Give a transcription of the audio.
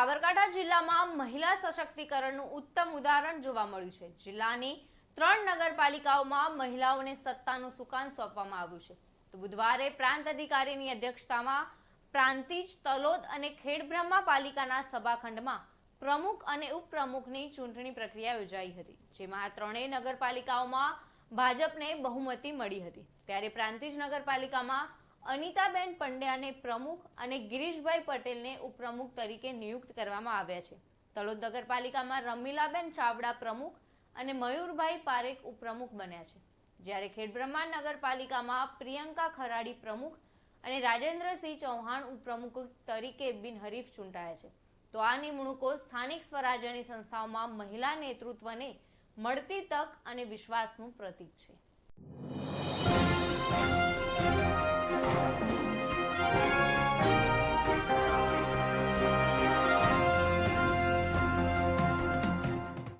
સાબરકાંઠા જિલ્લામાં મહિલા સશક્તિકરણનું ઉત્તમ ઉદાહરણ જોવા મળ્યું છે. જિલ્લાની ત્રણ નગરપાલિકાઓમાં મહિલાઓને સત્તાનું સુકાન સોંપવામાં આવ્યું છે. તો બુધવારે પ્રાંત અધિકારીની અધ્યક્ષતામાં પ્રાંતિજ તલોદ અને ખેડબ્રહ્મા પાલિકાના સભાખંડમાં પ્રમુખ અને ઉપપ્રમુખની ચૂંટણી પ્રક્રિયા યોજાઈ હતી, જેમાં આ ત્રણેય નગરપાલિકાઓમાં ભાજપને બહુમતી મળી હતી. ત્યારે પ્રાંતિજ નગરપાલિકામાં અનિતાબેન પંડ્યાને પ્રમુખ અને ગિરીશભાઈ પટેલને ઉપપ્રમુખ તરીકે નિયુક્ત કરવામાં આવ્યા છે. તળોદ નગરપાલિકામાં રમીલાબેન ચાવડા પ્રમુખ અને મયુરભાઈ પારેખ ઉપપ્રમુખ બન્યા છે. જ્યારે ખેડબ્રહ્માંડ નગરપાલિકામાં પ્રિયંકા ખરાડી પ્રમુખ અને રાજેન્દ્રસિંહ ચૌહાણ ઉપપ્રમુખ તરીકે બિનહરીફ ચૂંટાયા છે. તો આ નિમણૂકો સ્થાનિક સ્વરાજ્યની સંસ્થાઓમાં મહિલા નેતૃત્વને મળતી તક અને વિશ્વાસનું પ્રતીક છે.